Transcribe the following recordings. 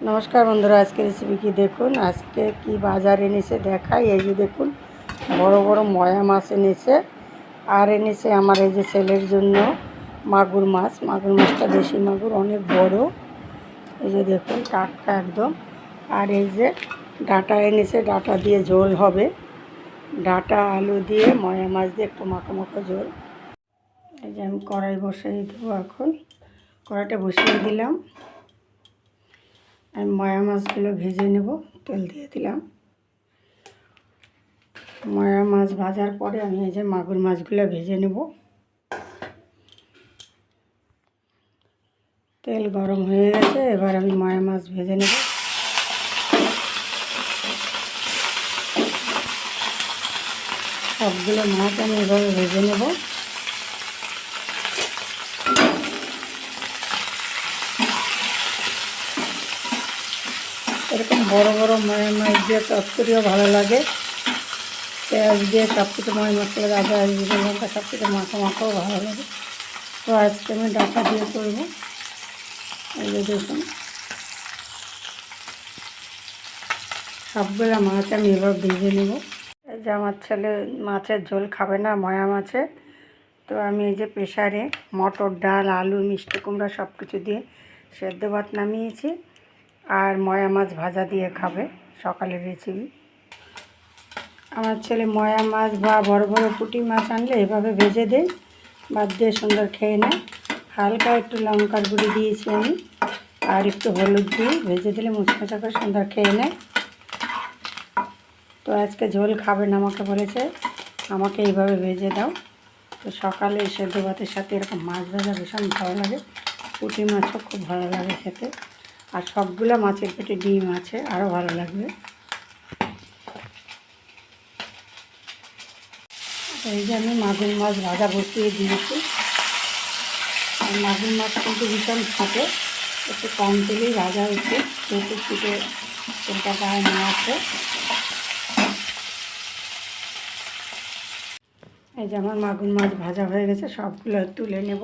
নমস্কার বন্ধুরা আজকে রেসিপি কি দেখুন? আজকে কি বাজার এনেছে দেখাই। এই যে দেখুন, বড় বড় ময়া মাছ এনেছে। আর এনেছে আমার এই যে ছেলের জন্য মাগুর মাছ। মাগুর মাছটা দেশি মাগুর, অনেক বড়। এই যে দেখুন টাটকা একদম। আর এই যে ডাটা এনেছে, ডাটা দিয়ে ঝোল হবে। ডাটা, আলু দিয়ে ময়া মাছ দিয়ে একটু মাখো মাখো ঝোল। এই যে আমি কড়াই বসিয়ে দেবো এখন। কড়াইটা বসিয়ে দিলাম। আমি ময়া মাছগুলো ভেজে নেব, তেল দিয়ে দিলাম। ময়া মাছ ভাজার পরে আমি এই যে মাগুর মাছগুলো ভেজে নেব। তেল গরম হয়ে গেছে, এবার আমি ময়া মাছ ভেজে নেব। সবগুলো মাছ আমি এভাবে ভেজে নেব। এরকম বড় বড় ময় মাছ দিয়ে চচ্চড়িও ভালো লাগে। পেঁয়াজ দিয়ে সব কিছু ময় মশলা আদা জিরে লঙ্কা সব কিছু মাখা মাখাও ভালো লাগে। তো আজকে আমি ডাটা দিয়ে করব। দেখুন। সবগুলো মাছ আমি এবার ভেজে নেব। এই যে আমার ছেলে মাছের ঝোল খাবে না, ময়া মাছে তো আমি এই যে প্রেশারে মটর ডাল, আলু, মিষ্টি কুমড়া সব কিছু দিয়ে সেদ্ধ ভাত নামিয়েছি। আর ময়া মাছ ভাজা দিয়ে খাবে সকালের রেসিপি আমার ছেলে ময়া মাছ বা বড় বড় পুঁটি মাছ আনলে এভাবে ভেজে দেয়, বাদ দিয়ে সুন্দর খেয়ে নেয়। হালকা একটু লঙ্কার গুঁড়ি দিয়েছি আমি, আর একটু হলুদ দিয়ে ভেজে দিলে মুচমুচা করে সুন্দর খেয়ে নেয়। তো আজকে ঝোল খাবে না আমাকে বলেছে, আমাকে এইভাবে ভেজে দাও। তো সকালে সেদ্ধ ভাতের সাথে এরকম মাছ ভাজা ভীষণ ভালো লাগে, পুঁটি মাছও খুব ভালো লাগে খেতে। আর সবগুলো মাছের পেটে ডিম আছে আরও ভালো লাগবে। এই যে আমি মাগুর মাছ ভাজা বসিয়ে দিয়েছি। আর মাগুর মাছ কিন্তু ভীষণ থাকে একটু কম তেলেই ভাজা হচ্ছে যেহেতু ছুটে তেলটা গায়ে না আছে এই যে আমার মাগুর মাছ ভাজা হয়ে গেছে, সবগুলো তুলে নেব।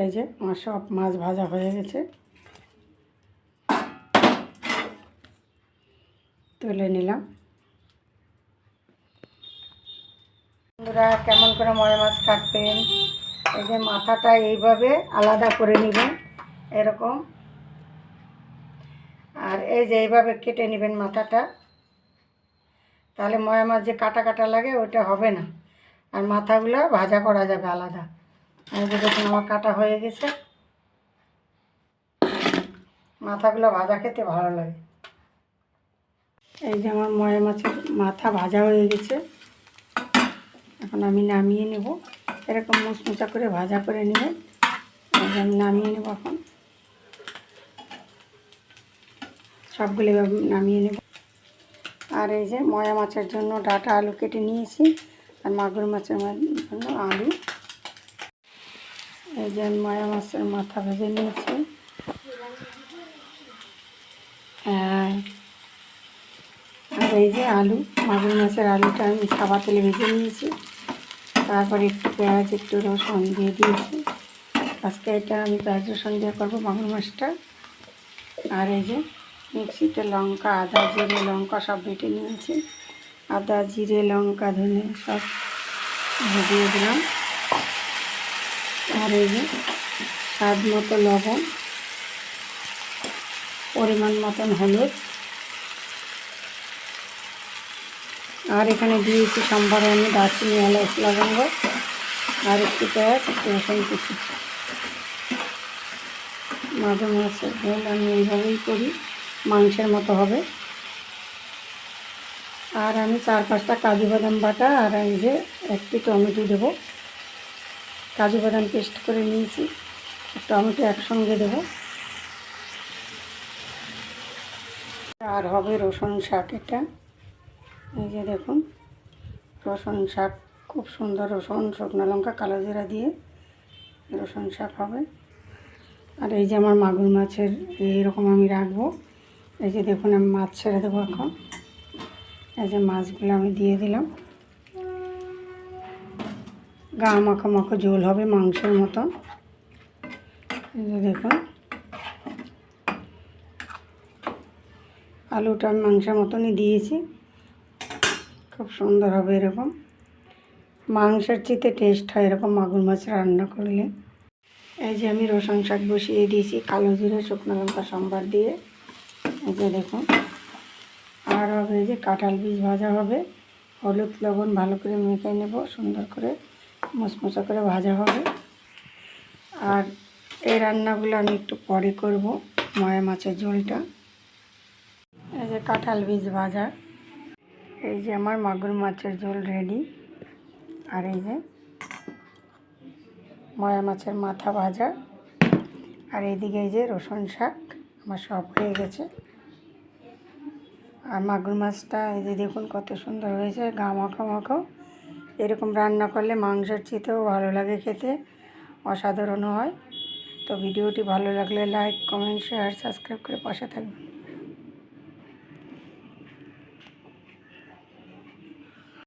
এই যে আমার সব মাছ ভাজা হয়ে গেছে। তুলে নিলাম। বন্ধুরা, কেমন করে ময় মাছ কাটবেন? এই যে মাথাটা এইভাবে আলাদা করে নেবেন, এরকম। আর এই যে এইভাবে কেটে নেবেন মাথাটা। তাহলে ময়া মাছ যে কাটা কাটা লাগে ওটা হবে না। আর মাথাগুলো ভাজা করা যাবে আলাদা। এই দেখুন আমার কাটা হয়ে গেছে। মাথাগুলো ভাজা খেতে ভালো লাগে। এই যে আমার ময়া মাছের মাথা ভাজা হয়ে গেছে। এখন আমি নামিয়ে নেব। এরকম মুচমুচা করে ভাজা করে এই আমি নামিয়ে নেব এখন। সবগুলো নামিয়ে নেব। আর এই যে ময়া মাছের জন্য ডাটা আলু কেটে নিয়েছি। আর মাগুর মাছের জন্য আলু। এই যে ময়া মাছের মাথা ভেজে নিয়েছি। আর এই যে আলু, মাগুর মাছের আলুটা আমি সাবা তেলে ভেজে নিয়েছি। তারপরে একটু পেঁয়াজ, একটু রসুন দিয়ে দিয়েছি। আজকে এটা আমি পেঁয়াজ, রসুন দিয়ে করব মাগুর মাছটা। আর এই যে মিক্সিতে লঙ্কা, আদা, জিরে, লঙ্কা সব বেটে নিয়েছি। আদা, জিরে, লঙ্কা, ধনে সব দিয়ে দিলাম। আর এই স্বাদ মতো লবণ, পরিমাণ মতন হলুদ। আর এখানে দিয়েছি সম্বারে আমি দারচিনি, এলাচ, লবঙ্গ আর একটু পেঁয়াজ, রসুন কুচি। মাঝে মাঝে ঝোল আমি এইভাবেই করি, মাংসের মতো হবে। আর আমি চার পাঁচটা কাজু বাদাম বাটা আর এই যে একটি টমেটো দেবো। কাজু বাদাম পেস্ট করে নিয়েছি। টমেটো একসঙ্গে দেবো। আর হবে রসুন শাক এটা। এই যে দেখুন, রসুন শাক, খুব সুন্দর রসুন, শুকনো লঙ্কা, কালো জিরা দিয়ে রসুন শাক হবে। আর এই যে আমার মাগুর মাছের, এইরকম আমি রাখব। এই যে দেখুন, আমি মাছ ছেড়ে দেবো এখন। এই যে মাছগুলো আমি দিয়ে দিলাম। গা মাখো মাখো ঝোল হবে মাংসের এই দেখুন। আলুটা মাংসের মতনই দিয়েছি। খুব সুন্দর হবে এরকম। মাংসের চিতে টেস্ট হয় এরকম মাগুর মাছ রান্না করলে। এই যে আমি রসুন শাক বসিয়ে দিয়েছি, কালো জিরে, শুকনো লঙ্কা, সম্বার দিয়ে। এই যে দেখুন। আর হবে যে কাঁঠাল বীজ ভাজা হবে। হলুদ লবণ ভালো করে মেখে নেব, সুন্দর করে। মশমশা করে ভাজা হবে। আর এই রান্নাগুলো আমি একটু পরে করব, ময়া মাছের ঝোলটা। এই যে কাঁঠাল বীজ ভাজা। এই যে আমার মাগুর মাছের ঝোল রেডি। আর এই যে ময়া মাছের মাথা ভাজা। আর এইদিকে এই যে রসুন শাক, আমার সব হয়ে গেছে। আর মাগুর মাছটা এই যে দেখুন কত সুন্দর হয়েছে গা মাখো মাখো এরকম রান্না করলে মাংসের চিতেও ভালো লাগে খেতে অসাধারণ হয়। তো ভিডিওটি ভালো লাগলে লাইক কমেন্ট শেয়ার সাবস্ক্রাইব করে পাশে থাকবেন।